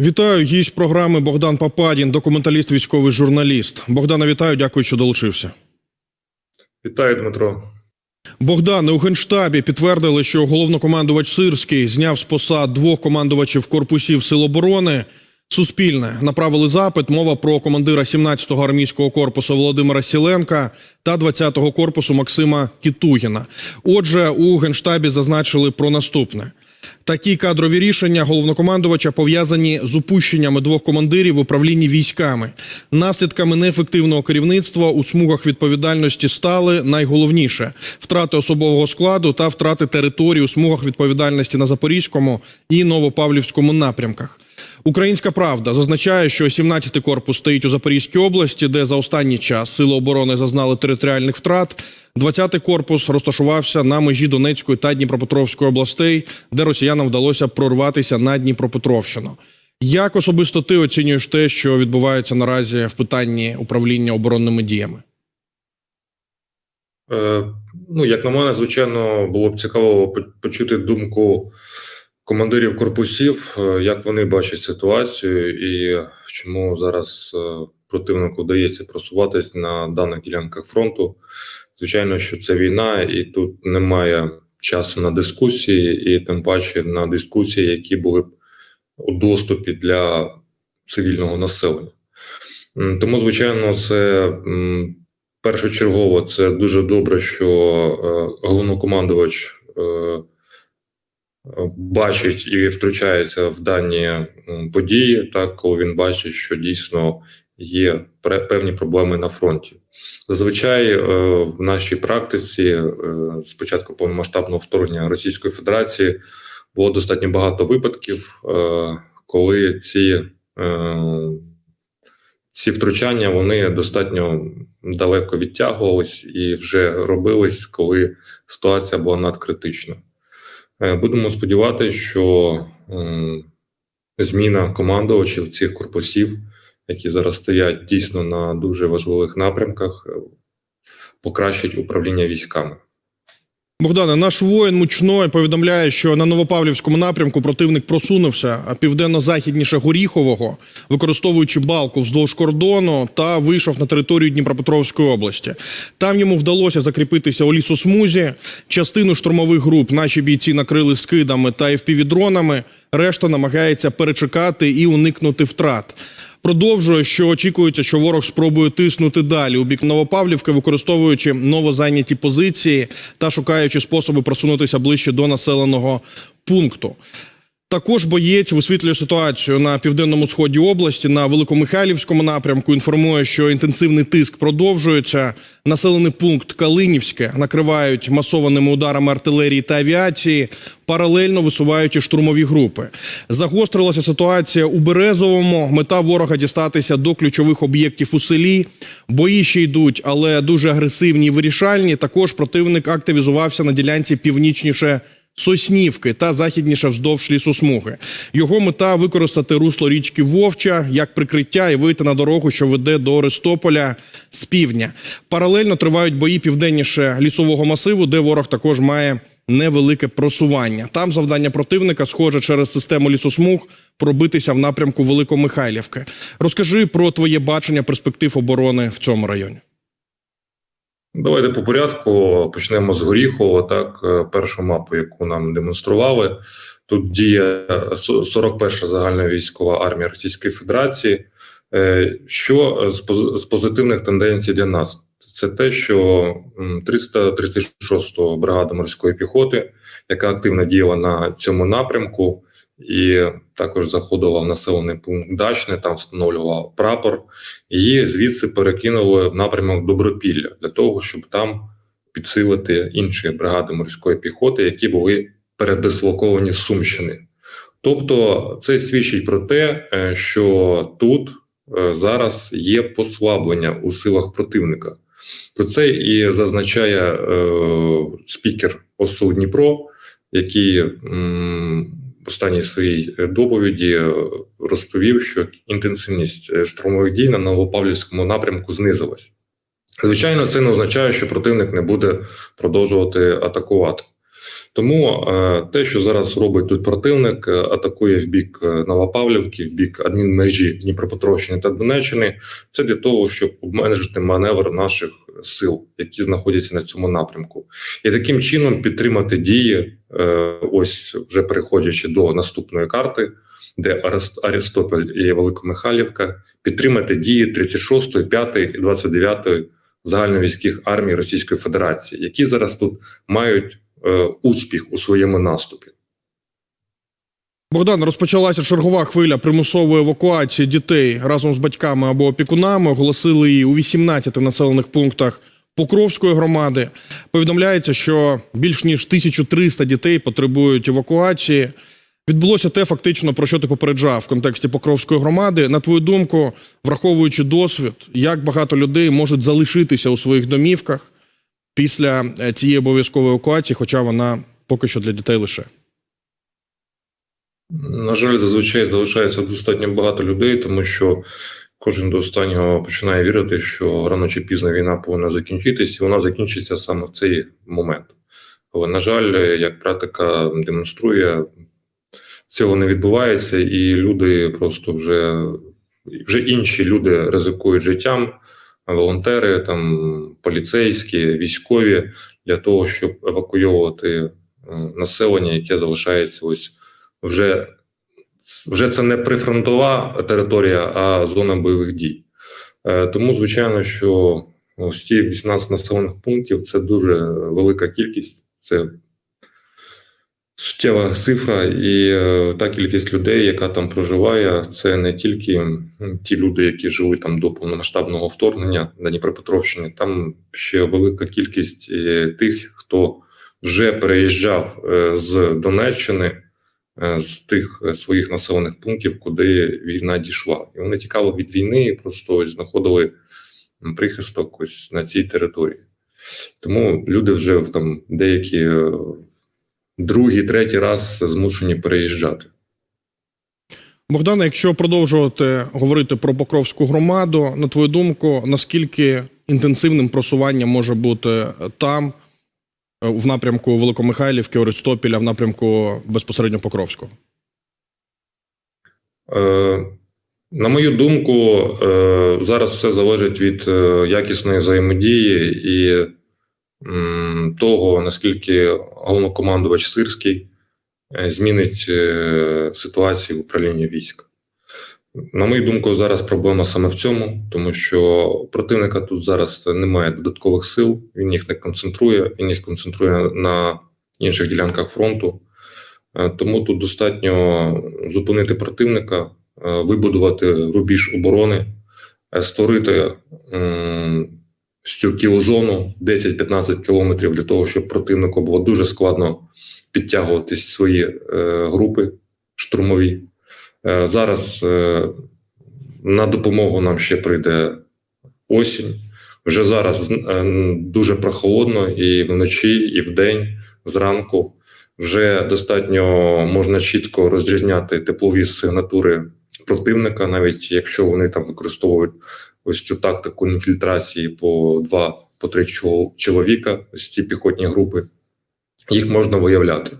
Вітаю, гість програми Богдан Пападін, документаліст, військовий журналіст. Богдана, вітаю, дякую, що долучився. Вітаю, Дмитро. Богдане, у генштабі підтвердили, що головнокомандувач Сирський зняв з посад двох командувачів корпусів Сил оборони. Суспільне направили запит. Мова про командира 17-го армійського корпусу Володимира Сіленка та 20-го корпусу Максима Кітугіна. Отже, у генштабі зазначили про наступне. Такі кадрові рішення головнокомандувача пов'язані з упущеннями двох командирів в управлінні військами. Наслідками неефективного керівництва у смугах відповідальності стали найголовніше втрати особового складу та втрати території у смугах відповідальності на Запорізькому і Новопавлівському напрямках. Українська правда зазначає, що 17-й корпус стоїть у Запорізькій області, де за останній час сили оборони зазнали територіальних втрат. 20-й корпус розташувався на межі Донецької та Дніпропетровської областей, де росіянам вдалося прорватися на Дніпропетровщину. Як особисто ти оцінюєш те, що відбувається наразі в питанні управління оборонними діями? Е, ну, як на мене, звичайно, було б цікаво почути думку командирів корпусів, е, як вони бачать ситуацію і чому зараз е, противнику вдається просуватись на даних ділянках фронту. Звичайно, що це війна, і тут немає часу на дискусії, і тим паче на дискусії, які були б у доступі для цивільного населення. Тому, звичайно, це першочергово це дуже добре, що е, головнокомандувач бачить і втручається в дані події, так коли він бачить, що дійсно є певні проблеми на фронті. Зазвичай е, в нашій практиці е, з початку повномасштабного вторгнення Російської Федерації було достатньо багато випадків, е, коли ці ці втручання вони достатньо далеко відтягувались і вже робились, коли ситуація була надкритична. Е, Будемо сподіватися, що зміна командувачів цих корпусів, які зараз стоять дійсно на дуже важливих напрямках, е, покращить управління військами. Богдане, наш воїн мучної повідомляє, що на Новопавлівському напрямку противник просунувся південно-західніше Горіхового, використовуючи балку вздовж кордону, та вийшов на територію Дніпропетровської області. Там йому вдалося закріпитися у лісосмузі. Частину штурмових груп наші бійці накрили скидами та FPV-дронами. Решта намагається перечекати і уникнути втрат. Продовжує, що очікується, що ворог спробує тиснути далі у бік Новопавлівки, використовуючи новозайняті позиції та шукаючи способи просунутися ближче до населеного пункту. Також боєць висвітлює ситуацію на південному сході області на Великомихайлівському напрямку. Інформує, що інтенсивний тиск продовжується. Населений пункт Калинівське накривають масованими ударами артилерії та авіації, паралельно висуваючи штурмові групи. Загострилася ситуація у Березовому. Мета ворога дістатися до ключових об'єктів у селі. Бої ще йдуть, але дуже агресивні і вирішальні. Також противник активізувався на ділянці північніше. Соснівки та західніше вздовж лісосмуги. Його мета використати русло річки Вовча як прикриття і вийти на дорогу, що веде до Арестополя з півдня. Паралельно тривають бої південніше лісового масиву, де ворог також має невелике просування. Там завдання противника схоже через систему лісосмуг пробитися в напрямку Великомихайлівки. Розкажи про твоє бачення перспектив оборони в цьому районі. Давайте по порядку почнемо з Горіхова. Так, е, першу мапу, яку нам демонстрували. Тут діє е, 41-ша загальна військова армія Російської Федерації. Е, Що з поз- позитивних тенденцій для нас? Це те, що м, 336 бригада морської піхоти, яка активно діяла на цьому напрямку, і також заходила в населений пункт Дачне, там встановлювала прапор. Її звідси перекинули в напрямок Добропілля для того, щоб там підсилити інші бригади морської піхоти, які були передислоковані з Сумщини. Тобто, це свідчить про те, е, що тут е, зараз є послаблення у силах противника. Про це і зазначає е, спікер ОСУ Дніпро, який м, останній своїй доповіді е, розповів, що інтенсивність е, штурмових дій на Новопавлівському напрямку знизилась. Звичайно, це не означає, що противник не буде продовжувати атакувати. Тому е, те, що зараз робить тут противник, е, атакує в бік е, Новопавлівки, в бік адмінмежі Дніпропетровщини та Донеччини, це для того, щоб обмежити маневр наших сил, які знаходяться на цьому напрямку, і таким чином підтримати дії, ось вже переходячи до наступної карти, де Арест- і Великомихайлівка, підтримати дії 36-ї, 5-ї і 29-ї загальновійських армій Російської Федерації, які зараз тут мають успіх у своєму наступі. Богдан, розпочалася чергова хвиля примусової евакуації дітей разом з батьками або опікунами. Оголосили її у 18 населених пунктах Покровської громади. Повідомляється, що більш ніж 1300 дітей потребують евакуації. Відбулося те, фактично, про що ти попереджав в контексті Покровської громади. На твою думку, враховуючи досвід, як багато людей можуть залишитися у своїх домівках після е, цієї обов'язкової евакуації, хоча вона поки що для дітей лише. На жаль, зазвичай залишається достатньо багато людей, тому що кожен до останнього починає вірити, що рано чи пізно війна повинна закінчитись, і вона закінчиться саме в цей момент. Але, на жаль, як практика демонструє, цього не відбувається, і люди просто вже, вже інші люди ризикують життям, волонтери, там, поліцейські, військові для того, щоб евакуйовувати е, населення, яке залишається ось вже, вже це не прифронтова територія, а зона бойових дій. Е, Тому, звичайно, що ось ці 18 населених пунктів це дуже велика кількість. Це суттєва цифра, і е, та кількість людей, яка там проживає, це не тільки ті люди, які жили там до повномасштабного вторгнення на Дніпропетровщині, там ще велика кількість е, тих, хто вже переїжджав е, з Донеччини, з тих своїх населених пунктів, куди війна дійшла. І вони тікали від війни і просто ось знаходили прихисток ось на цій території. Тому люди вже в там деякі другий, третій раз змушені переїжджати. Богдана, якщо продовжувати говорити про Покровську громаду, на твою думку, наскільки інтенсивним просування може бути там, е, в напрямку Великомихайлівки, Орестопіля, в напрямку безпосередньо Покровського? Е, на мою думку, е, зараз все залежить від е, якісної взаємодії і того, наскільки головнокомандувач Сирський е, змінить е, ситуацію в управлінні військ. На мою думку, зараз проблема саме в цьому, тому що противника тут зараз немає додаткових сил, він їх не концентрує, він їх концентрує на інших ділянках фронту. Е, Тому тут достатньо зупинити противника, вибудувати рубіж оборони, створити м, цю кілозону 10-15 кілометрів для того, щоб противнику було дуже складно підтягувати свої е, групи штурмові. Е, Зараз е, на допомогу нам ще прийде осінь. Вже зараз е, дуже прохолодно і вночі, і вдень, зранку. Вже достатньо можна чітко розрізняти теплові сигнатури противника, навіть якщо вони там використовують ось цю тактику інфільтрації по два по три чоловіка, ось ці піхотні групи, їх можна виявляти.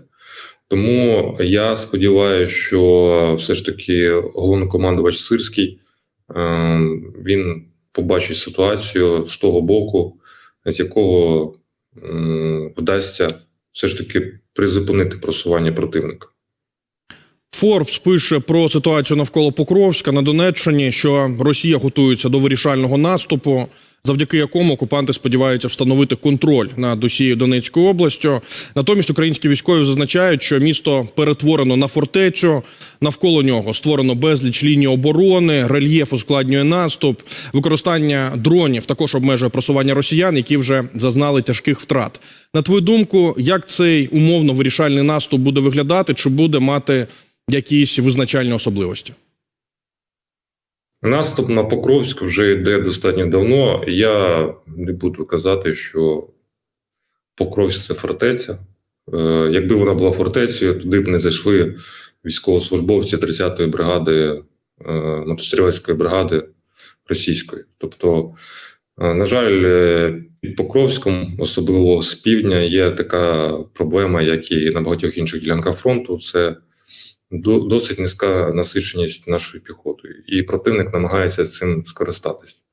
Тому я сподіваюся, що все ж таки головнокомандувач Сирський е, він побачить ситуацію з того боку, з якого вдасться все ж таки призупинити просування противника. Форбс пише про ситуацію навколо Покровська на Донеччині, що Росія готується до вирішального наступу, завдяки якому окупанти сподіваються встановити контроль над усією Донецькою областю. Натомість українські військові зазначають, що місто перетворено на фортецю. Навколо нього створено безліч ліній оборони, рельєф ускладнює наступ. Використання дронів також обмежує просування росіян, які вже зазнали тяжких втрат. На твою думку, як цей умовно вирішальний наступ буде виглядати, чи буде мати якісь визначальні особливості? Наступ на Покровськ вже йде достатньо давно. Я не буду казати, що Покровськ це фортеця. Е, Якби вона була фортецею, туди б не зайшли військовослужбовці 30-ї бригади е, мотострілецької бригади російської. Тобто Е, На жаль, під Покровськом, особливо з півдня, є така проблема, як і на багатьох інших ділянках фронту. Це досить низька насиченість нашою піхотою, і противник намагається цим скористатись.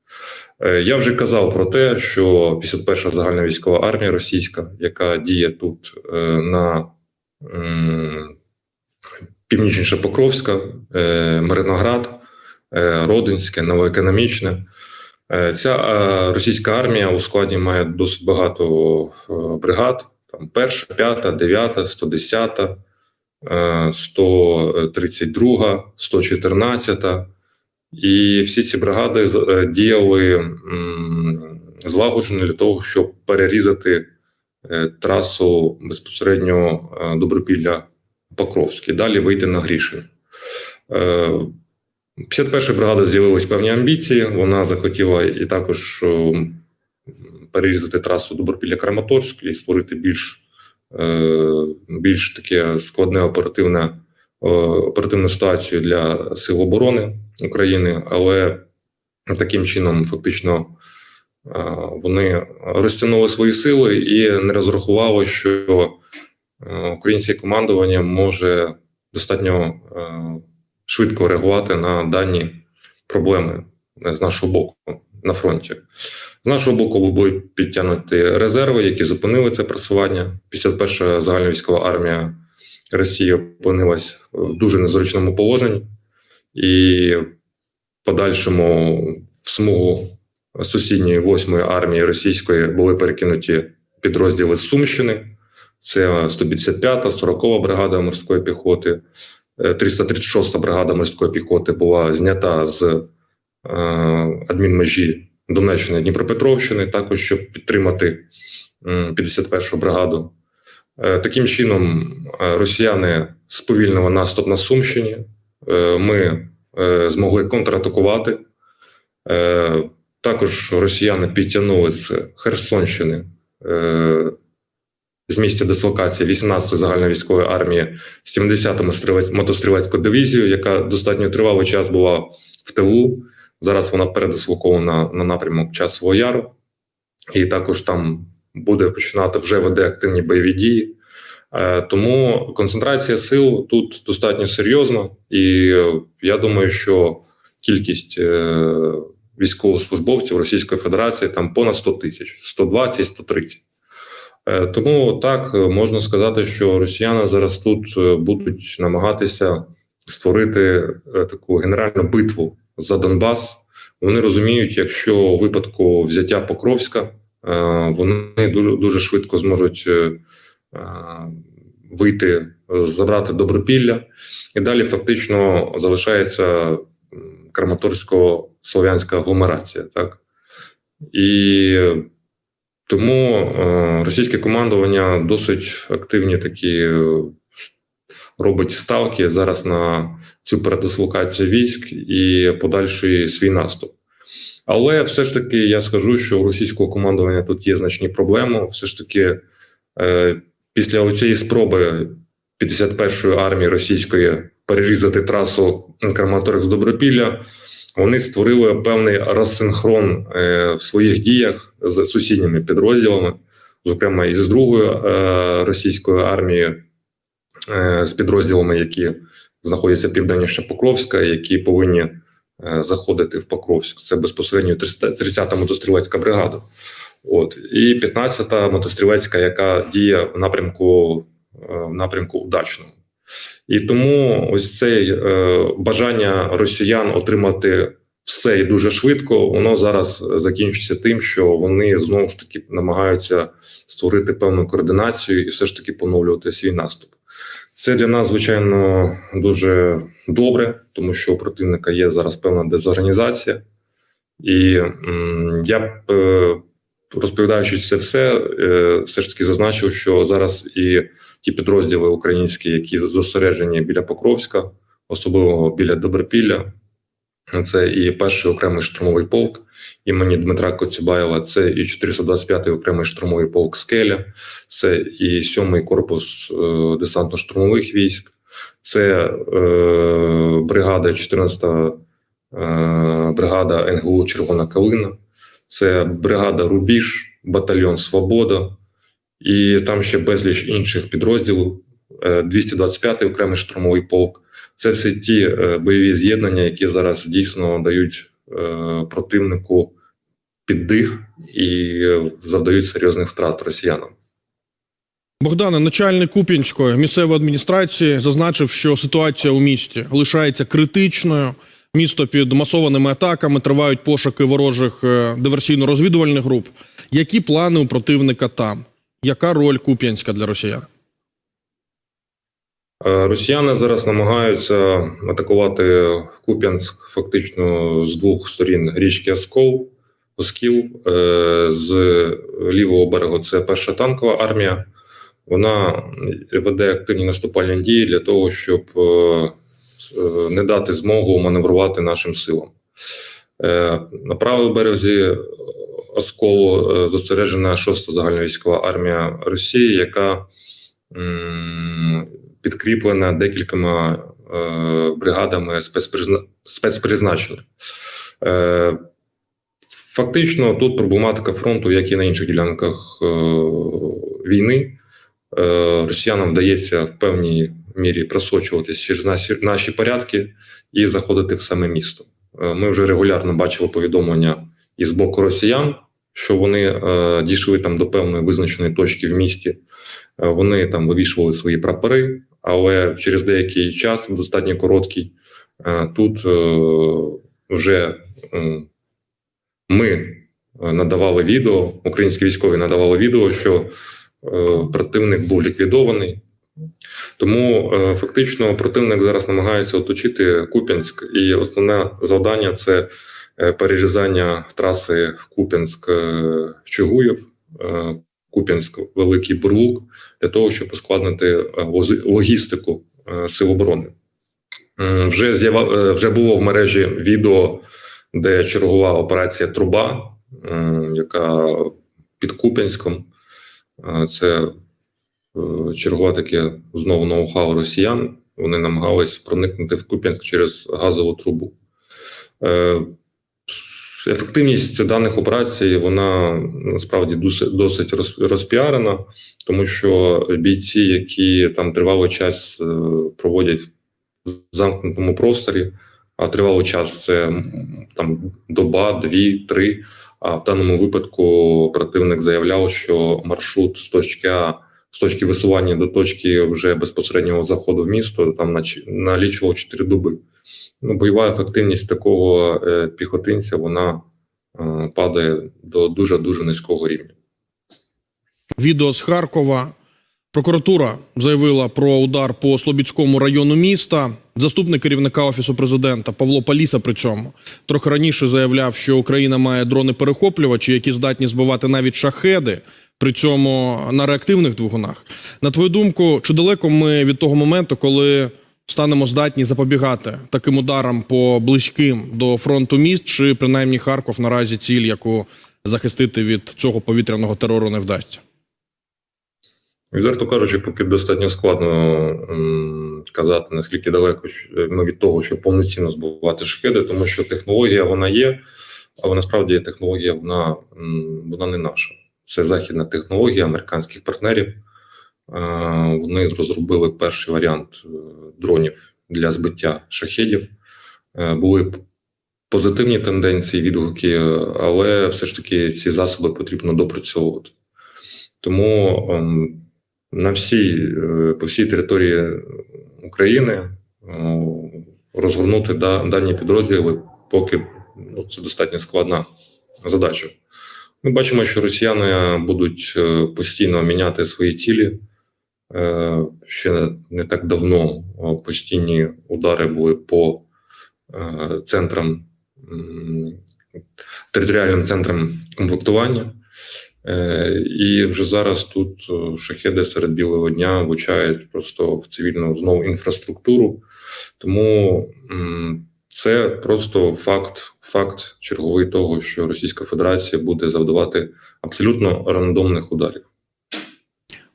Е, Я вже казав про те, що 51-ша загальна військова армія російська, яка діє тут е, на північніше Покровська, е, Мирноград, е, Родинське, Новоекономічне. Ця російська армія у складі має досить багато бригад: там перша, п'ята, дев'ята, 110, е, 132, 114. І всі ці бригади е, діяли злагоджено для того, щоб перерізати е, трасу безпосередньо е, Добропілля Покровський, далі вийти на Грішин. Е, 51 бригада з'явились певні амбіції. Вона захотіла і також е, перерізати трасу Добропілля Краматорськ і створити більш, е, більш таке складне оперативне, е, оперативну ситуацію для сил оборони України, але таким чином фактично е, вони розтягнули свої сили і не розрахували, що е, українське командування може достатньо е, швидко реагувати на дані проблеми е, з нашого боку на фронті. З нашого боку були підтягнуті резерви, які зупинили це просування. 51-ша загальна військова армія Росії опинилась в дуже незручному положенні, і подальшому в смугу сусідньої 8-ї армії російської були перекинуті підрозділи з Сумщини. Це 155-та, 40-та бригада морської піхоти, Е, 336-та бригада морської піхоти була знята з е, адмінмежі Донеччини Дніпропетровщини, також щоб підтримати 51-шу бригаду. Е, Таким чином, е, росіяни сповільнили наступ на Сумщині. Е, Ми змогли контратакувати. Також росіяни підтягнули з Херсонщини з місця дислокації 18-ї загальної військової армії 70-ту стрілець- мотострілецьку дивізію, яка достатньо тривалий час була в тилу. Зараз вона передислокована на напрямок Часового Яру, і також там буде починати вже веде активні бойові дії. Е, Тому концентрація сил тут достатньо серйозна, і я думаю, що кількість е, військовослужбовців Російської Федерації там понад 100 тисяч, 120-130. Е, Тому так можна сказати, що росіяни зараз тут будуть намагатися створити таку генеральну битву за Донбас. Вони розуміють, якщо у випадку взяття Покровська, е, вони дуже дуже швидко зможуть е, е, вийти, забрати Добропілля, і далі фактично залишається Краматорсько-слов'янська агломерація. Так? І тому російське командування досить активні такі робить ставки зараз на цю передислокацію військ і подальший свій наступ. Але все ж таки я скажу, що у російського командування тут є значні проблеми. Все ж таки, е, після цієї спроби 51-ї армії російської перерізати трасу Краматорськ з Добропілля, вони створили певний розсинхрон е, в своїх діях з сусідніми підрозділами, зокрема із другої е, російської армії, е, з підрозділами, які знаходяться південніше Покровська, які повинні е, заходити в Покровськ. Це безпосередньо 30-та мотострілецька бригада. От і 15-та мотострілецька, яка діє в напрямку е, в напрямку удачному. І тому ось це е, бажання росіян отримати все і дуже швидко, воно зараз закінчиться тим, що вони знову ж таки намагаються створити певну координацію і все ж таки поновлювати свій наступ. Це для нас, звичайно, дуже добре, тому що у противника є зараз певна дезорганізація. І я б, е, розповідаючи це все, е, все ж таки зазначив, що зараз і ті підрозділи українські, які зосереджені біля Покровська, особливо біля Добропілля, це і перший окремий штурмовий полк імені Дмитра Коцюбаєва, це і 425-й окремий штурмовий полк Скеля, це і 7-й корпус е, десантно-штурмових військ, це е, бригада 14-та е, бригада НГУ Червона Калина, Це бригада Рубіж, батальйон Свобода і там ще безліч інших підрозділів. Е, 225-й окремий штурмовий полк. Це все ті е, бойові з'єднання, які зараз дійсно дають е, противнику піддих і е, завдають серйозних втрат росіянам. Богдане, начальник Куп'янської місцевої адміністрації зазначив, що ситуація у місті лишається критичною. Місто під масованими атаками тривають пошуки ворожих е, диверсійно-розвідувальних груп. Які плани у противника там? Яка роль Куп'янська для росіян? Е, Росіяни зараз намагаються атакувати Куп'янськ фактично з двох сторін річки Оскол, Оскіл. Е, З лівого берегу це перша танкова армія. Вона веде активні наступальні дії для того, щоб е, не дати змогу маневрувати нашим силам. На правому березі Осколу зосереджена 6-та загальновійськова армія Росії, яка підкріплена декількома е, бригадами спецпризна... спецпризначення. Е, фактично, тут проблематика фронту, як і на інших ділянках е, війни. Е, росіянам вдається в певній мірі просочуватись через наші, наші порядки і заходити в саме місто. Е, ми вже регулярно бачили повідомлення із боку росіян, що вони е, дійшли там до певної визначеної точки в місті. Е, Вони там вивішували свої прапори, але через деякий час, достатньо короткий, е, тут е, вже ми е, надавали відео, українські військові надавали відео, що противник був ліквідований. Тому фактично противник зараз намагається оточити Куп'янськ, і основне завдання це перерізання траси Куп'янськ-Чугуєв, Куп'янськ Великий Бурлук для того, щоб ускладнити е, логістику е, сил оборони. Вже з'ява- е, вже було в мережі відео, де чергова операція Труба, яка під Куп'янськом. Це чергове таке знову ноу-хау росіян. Вони намагались проникнути в Куп'янськ через газову трубу. Ефективність даних операцій вона насправді досить, розпіарена, тому що бійці, які там тривалий час е, проводять в замкнутому просторі, а тривалий час це там доба, дві, три. А в даному випадку противник заявляв, що маршрут з точки А, з точки висування до точки вже безпосереднього заходу в місто там налічував 4 доби. Ну, бойова ефективність такого е, піхотинця вона е, падає до дуже дуже низького рівня. Відео з Харкова. Прокуратура заявила про удар по Слобідському району міста. Заступник керівника офісу президента Павло Паліса при цьому трохи раніше заявляв, що Україна має дрони-перехоплювачі, які здатні збивати навіть шахеди, при цьому на реактивних двигунах. На твою думку, чи далеко ми від того моменту, коли станемо здатні запобігати таким ударам по близьким до фронту міст, чи принаймні Харков наразі ціль, яку захистити від цього повітряного терору не вдасться? Відверто кажучи, поки достатньо складно м, казати, наскільки далеко ми від того, щоб повноцінно збивати шахеди, тому що технологія вона є, але насправді технологія вона, вона не наша. Це західна технологія американських партнерів. Е, Вони розробили перший варіант е, дронів для збиття шахедів. Е, Були позитивні тенденції, відгуки, але все ж таки ці засоби потрібно допрацьовувати. Тому ем, на всій, по всій території України розгорнути дані підрозділи, поки ну, це достатньо складна задача. Ми бачимо, що росіяни будуть постійно міняти свої цілі. Е, Ще не так давно е, постійні удари були по е, центрам, територіальним центрам комплектування. І вже зараз тут шахеди серед білого дня влучають просто в цивільну знову інфраструктуру. Тому це просто факт, факт черговий того, що Російська Федерація буде завдавати абсолютно рандомних ударів.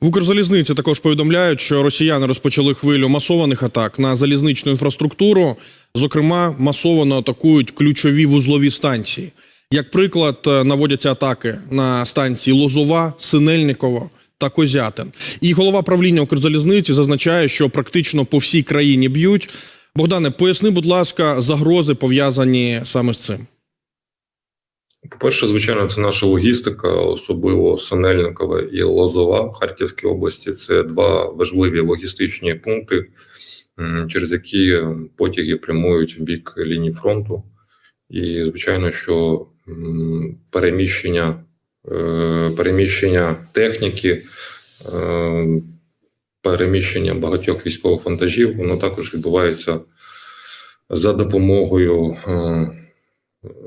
В Укрзалізниці також повідомляють, що росіяни розпочали хвилю масованих атак на залізничну інфраструктуру. Зокрема, масово атакують ключові вузлові станції. Як приклад, е, наводяться атаки на станції Лозова, Синельниково та Козятин. І голова правління Укрзалізниці зазначає, що практично по всій країні б'ють. Богдане, поясни, будь ласка, загрози пов'язані саме з цим. По-перше, звичайно, це наша логістика, особливо Синельникова і Лозова в Харківській області. Це два важливі логістичні пункти, через які потяги прямують в бік лінії фронту. І, звичайно, що переміщення, е, переміщення техніки, е, переміщення багатьох військових вантажів, воно також відбувається за допомогою е,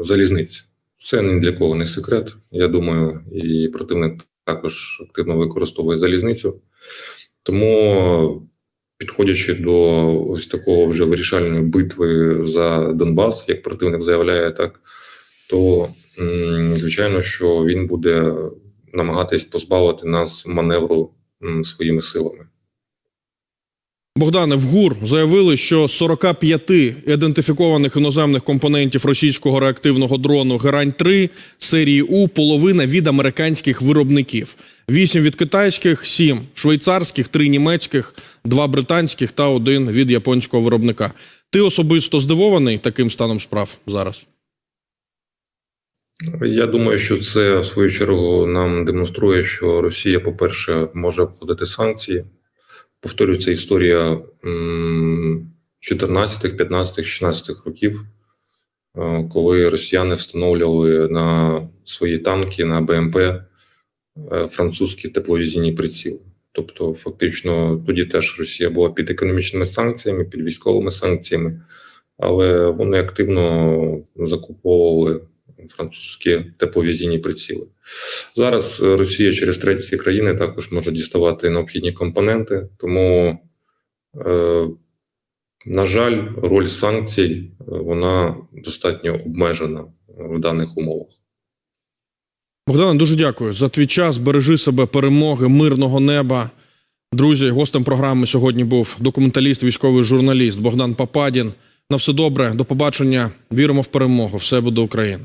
залізниць. Це ні для кого не секрет. Я думаю, і противник також активно використовує залізницю. Тому, підходячи до ось такого вже вирішальної битви за Донбас, як противник заявляє так, то звичайно, що він буде намагатись позбавити нас маневру своїми силами. Богдане, в ГУР заявили, що з 45 ідентифікованих іноземних компонентів російського реактивного дрону Герань-3 серії У половина від американських виробників. 8 від китайських, 7 швейцарських, 3 німецьких, 2 британських та 1 від японського виробника. Ти особисто здивований таким станом справ зараз? Я думаю, що це в свою чергу нам демонструє, що Росія, по-перше, може обходити санкції. Повторюється історія 14, 15, 16 років, е, коли росіяни встановлювали на свої танки, на БМП е, французькі тепловізійні приціли. Тобто, фактично, тоді теж Росія була під економічними санкціями, під військовими санкціями, але вони активно закуповували французькі тепловізійні приціли. Зараз е, Росія через треті країни також може діставати необхідні компоненти, тому, е, на жаль, роль санкцій е, вона достатньо обмежена в даних умовах. Богдане, дуже дякую за твій час. Бережи себе, перемоги, мирного неба. Друзі, гостем програми сьогодні був документаліст, військовий журналіст Богдан Пападін. На все добре, до побачення. Віримо в перемогу. Все буде Україна.